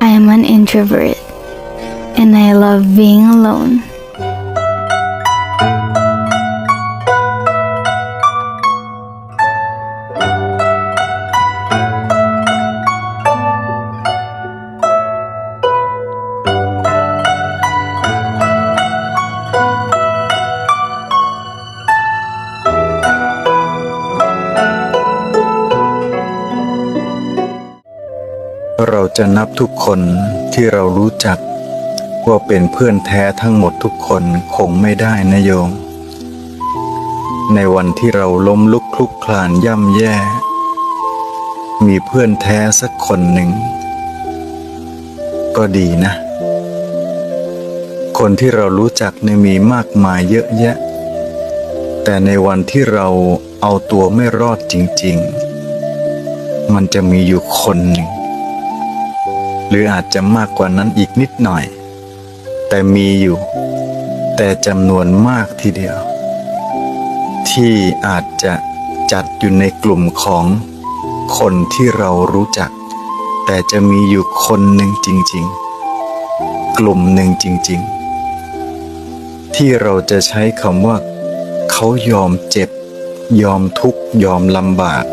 I am an introvert and I love being alone.. จะนับทุกคนที่เรารู้จัก ว่าเป็นเพื่อนแท้ทั้งหมดทุกคนคงไม่ได้นะโยม ในวันที่เราล้มลุกคลุกคลานย่ำแย่ มีเพื่อนแท้สักคนหนึ่ง ก็ดีนะ คนที่เรารู้จักเนี่ยมีมากมายเยอะแยะ แต่ในวันที่เราเอาตัวไม่รอดจริง ๆ มันจะมีอยู่คนหนึ่ง หรืออาจจะมากกว่านั้นอีกนิดหน่อย แต่มีอยู่ แต่จำนวนมากทีเดียว ที่อาจจะจัดอยู่ในกลุ่มของคนที่เรารู้จัก แต่จะมีอยู่คนหนึ่งจริง ๆ กลุ่มหนึ่งจริง ๆ ที่เราจะใช้คำว่า เขายอมเจ็บ ยอมทุกข์ยอมลำบาก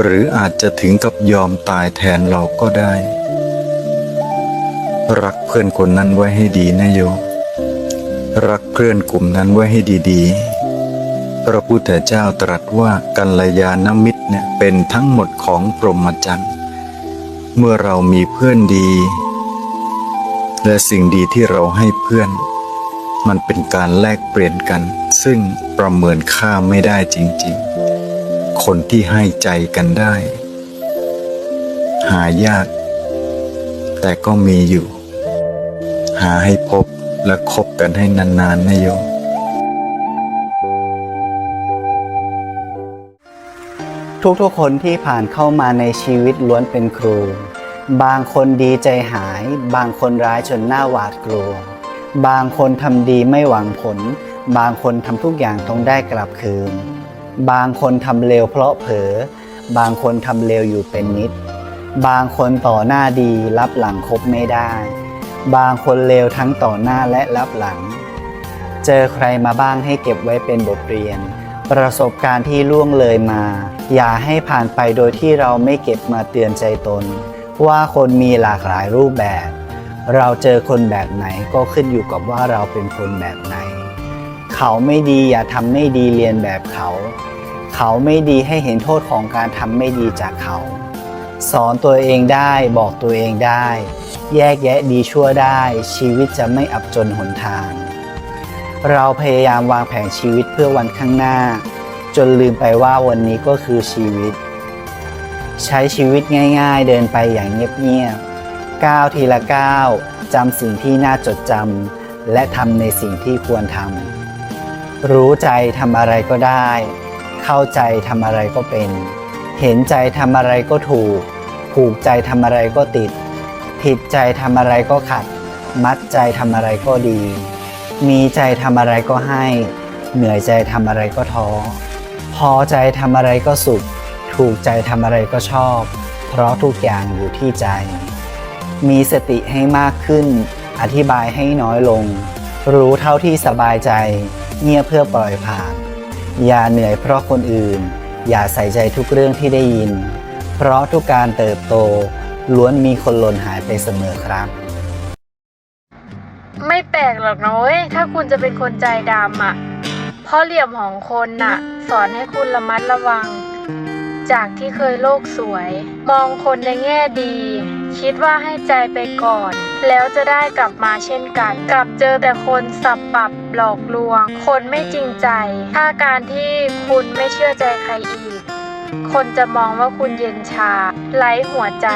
หรืออาจจะถึงกับยอมตายแทนเราก็ได้ รักเพื่อนคนนั้นไว้ให้ดีนะโยมรักเพื่อนกลุ่มนั้นไว้ให้ดีๆ พระพุทธเจ้าตรัสว่ากัลยาณมิตรเนี่ยเป็นทั้งหมดของพรหมจรรย์ เมื่อเรามีเพื่อนดี และสิ่งดีที่เราให้เพื่อน มันเป็นการแลกเปลี่ยนกัน ซึ่งประเมินค่าไม่ได้จริงๆ คนที่ให้ใจกันได้ หายาก แต่ก็มีอยู่ หาให้พบและคบกันให้นานๆนะโยมทุกๆคนที่ผ่านเข้ามาในชีวิตล้วนเป็นครู บางคนดีใจหาย บางคนร้ายจนหน้าหวาดกลัว บางคนทำดีไม่หวังผล บางคนทำทุกอย่างต้องได้กลับคืน บางคนทำเลวเพราะเผลอบางคนทำเลวอยู่เป็นนิด บางคนต่อหน้าดีรับหลังคบไม่ได้ บางคนเลวทั้งต่อหน้าและรับหลัง เจอใครมาบ้างให้เก็บไว้เป็นบทเรียน ประสบการณ์ที่ล่วงเลยมา อย่าให้ผ่านไปโดยที่เราไม่เก็บมาเตือนใจตน ว่าคนมีหลากหลายรูปแบบ เราเจอคนแบบไหนก็ขึ้นอยู่กับว่าเราเป็นคนแบบไหน เขาไม่ดีอย่าทำไม่ดีเรียนแบบเขา เขาไม่ดีให้เห็นโทษของการทำไม่ดีจากเขา สอนตัวเองได้บอกตัวเองได้ แยกแยะดีชั่วได้ ชีวิตจะไม่อับจนหนทาง เราพยายามวางแผนชีวิตเพื่อวันข้างหน้า จนลืมไปว่าวันนี้ก็คือชีวิต ใช้ชีวิตง่าย ๆ เดินไปอย่างเงียบๆก้าวทีละก้าวจำสิ่งที่น่าจดจำและทำในสิ่งที่ควรทำรู้ใจทำอะไรก็ได้ เข้าใจทำอะไรก็เป็น เห็นใจทำอะไรก็ถูก ผูกใจทำอะไรก็ติด ผิดใจทำอะไรก็ขัด มัดใจทำอะไรก็ดี มีใจทำอะไรก็ให้ เหนื่อยใจทำอะไรก็ท้อ พอใจทำอะไรก็สุข ถูกใจทำอะไรก็ชอบ เพราะทุกอย่างอยู่ที่ใจ มีสติให้มากขึ้น อธิบายให้น้อยลง รู้เท่าที่สบายใจ เงียบเพื่อปล่อยผ่าน อย่าเหนื่อยเพราะคนอื่น อย่าใส่ใจทุกเรื่องที่ได้ยิน เพราะทุกการเติบโต ล้วนมีคนหล่นหายไปเสมอครับ ไม่แปลกหรอกนะเว้ยถ้าคุณจะเป็นคนใจดำอะ เพราะเหลี่ยมของคนน่ะ สอนให้คุณระมัดระวัง จากที่เคยโลกสวย มองคนในแง่ดี คิดว่าให้ใจไปก่อน แล้วจะได้กลับมาเช่นกัน กลับเจอแต่คนสับปรับหลอกลวง คนไม่จริงใจ ถ้าการที่คุณไม่เชื่อใจใครอีก คนจะมองว่าคุณเย็นชาไร้หัวใจ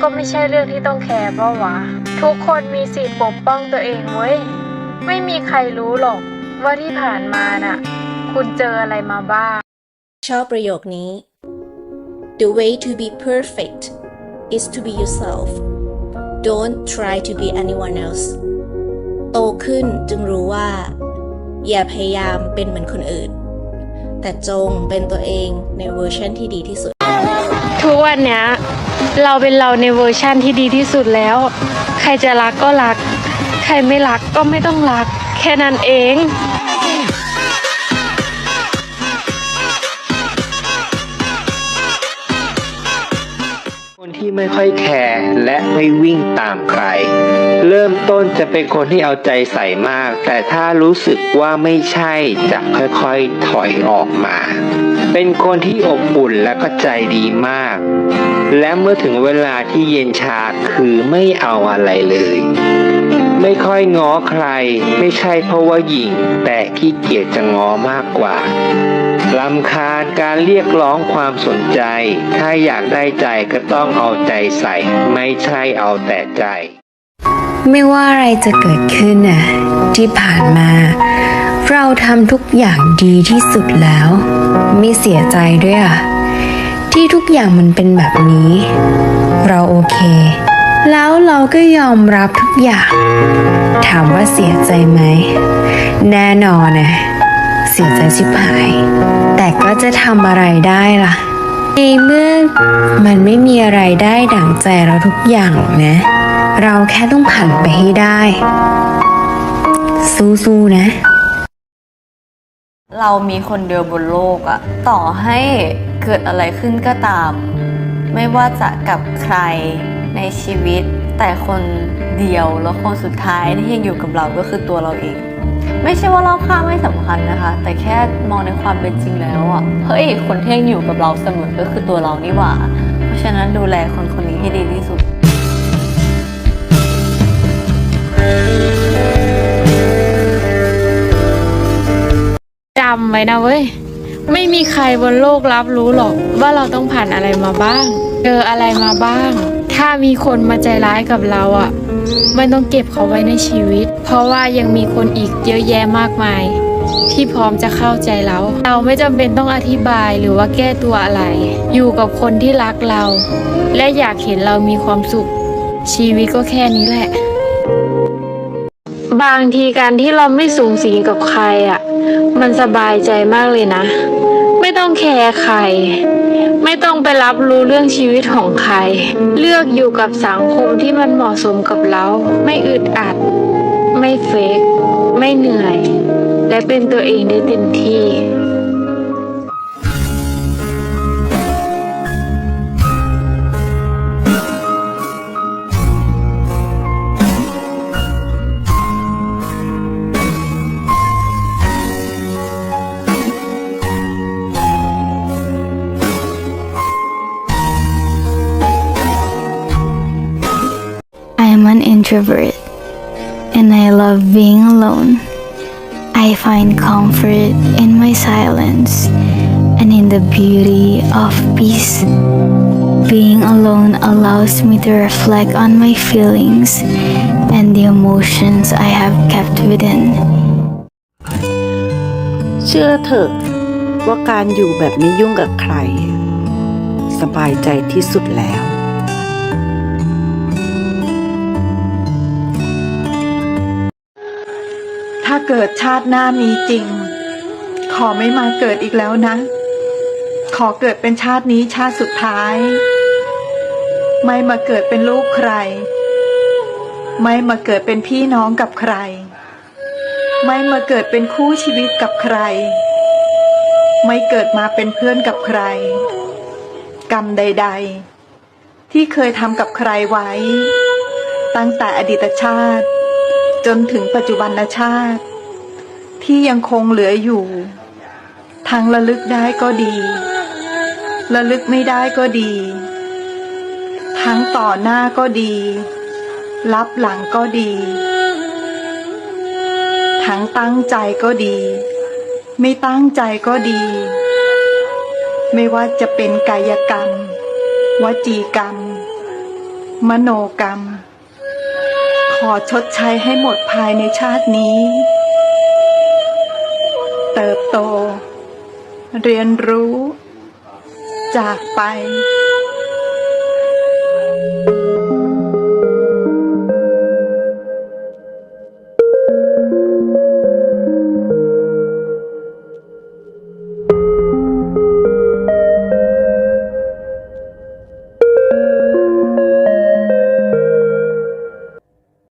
ก็ไม่ใช่เรื่องที่ต้องแคร์เปล่าวะ ทุกคนมีสิทธิ์ปกป้องตัวเองเว้ย ไม่มีใครรู้หรอกว่าที่ผ่านมาน่ะ คุณเจออะไรมาบ้าง ชอบประโยคนี้ The way to be perfect is to be yourself don't try to be anyone else โตขึ้นจึงรู้ว่า อย่าพยายามเป็นเหมือนคนอื่น แต่จงเป็นตัวเองในเวอร์ชันที่ดีที่สุด ทุกวันเนี้ยเราเป็นเราในเวอร์ชั่นที่ดีที่สุดแล้ว ใครจะรักก็รัก ใครไม่รักก็ไม่ต้องรัก แค่นั้นเอง ที่ไม่ค่อยแคร์และไม่วิ่งตามใคร เริ่มต้นจะเป็นคนที่เอาใจใส่มาก แต่ถ้ารู้สึกว่าไม่ใช่จะค่อยๆถอยออกมา เป็นคนที่อบอุ่นและก็ใจดีมาก และเมื่อถึงเวลาที่เย็นชาคือไม่เอาอะไรเลยไม่ค่อยง้อใคร ไม่ใช่เพราะว่าหยิ่งแต่ขี้เกียจจะง้อมากกว่า ลำคาญการเรียกร้องความสนใจ ถ้าอยากได้ใจก็ต้องเอาใจใส่ ไม่ใช่เอาแต่ใจ ไม่ว่าอะไรจะเกิดขึ้นน่ะที่ผ่านมา เราทำทุกอย่างดีที่สุดแล้ว ไม่เสียใจด้วยอะที่ทุกอย่างมันเป็นแบบนี้ เราโอเค แล้วเราก็ยอมรับทุกอย่าง ถามว่าเสียใจไหม แน่นอนนะ สียใจชิบหาย แต่ก็จะทำอะไรได้ล่ะ ในเมื่อมันไม่มีอะไรได้ดั่งใจเราทุกอย่างหรอกนะ เราแค่ต้องผ่านไปให้ได้ สู้ๆนะเรามีคนเดียวบนโลกอะต่อให้เกิดอะไรขึ้นก็ตาม ไม่ว่าจะกับใครในชีวิต แต่คนเดียวแล้วคนสุดท้ายที่ยังอยู่กับเราก็คือตัวเราเอง ไม่ใช่ว่ารอบข้างไม่สำคัญนะคะ แต่แค่มองในความเป็นจริงแล้วอะเฮ้ยคนที่ยังอยู่กับเราเสมอก็คือตัวเรานี่หว่า เพราะฉะนั้นดูแลคนคนนี้ให้ดีที่สุดจำไว้นะเว้ย ไม่มีใครบนโลกรับรู้หรอก ว่าเราต้องผ่านอะไรมาบ้าง เจออะไรมาบ้าง ถ้ามีคนมาใจร้ายกับเราอะ่ะ ไม่ต้องเก็บเขาไว้ในชีวิต เพราะว่ายังมีคนอีกเยอะแยะมากมาย ที่พร้อมจะเข้าใจเรา เราไม่จำเป็นต้องอธิบายหรือว่าแก้ตัวอะไร อยู่กับคนที่รักเรา และอยากเห็นเรามีความสุข ชีวิตก็แค่นี้แหละ บางทีการที่เราไม่สูงสิงกับใครอะ มันสบายใจมากเลยนะ ไม่ต้องแคร์ใคร ไม่ต้องไปรับรู้เรื่องชีวิตของใคร เลือกอยู่กับสังคมที่มันเหมาะสมกับเรา ไม่อึดอัด ไม่เฟก ไม่เหนื่อย และเป็นตัวเองได้เต็มที่ introvert and I love being alone. I find comfort in my silence and in the beauty of peace. Being alone allows me to reflect on my feelings and the emotions I have kept within. เชื่อเถอะว่าการอยู่แบบไม่ยุ่งกับใคร สบายใจที่สุดแล้ว ถ้าเกิดชาติหน้ามีจริง ขอไม่มาเกิดอีกแล้วนะ ขอเกิดเป็นชาตินี้ชาติสุดท้าย ไม่มาเกิดเป็นลูกใคร ไม่มาเกิดเป็นพี่น้องกับใคร ไม่มาเกิดเป็นคู่ชีวิตกับใคร ไม่เกิดมาเป็นเพื่อนกับใคร กรรมใด ๆ ที่เคยทำกับใครไว้ ตั้งแต่อดีตชาติ จนถึงปัจจุบันชาติ ที่ยังคงเหลืออยู่ทั้งระลึกได้ก็ดี ระลึกไม่ได้ก็ดี ทั้งต่อหน้าก็ดี รับหลังก็ดี ทั้งตั้งใจก็ดี ไม่ตั้งใจก็ดี ไม่ว่าจะเป็นกายกรรม วจีกรรม มโนกรรม ขอชดใช้ให้หมดภายในชาตินี้ เติบโต เรียนรู้ จากไป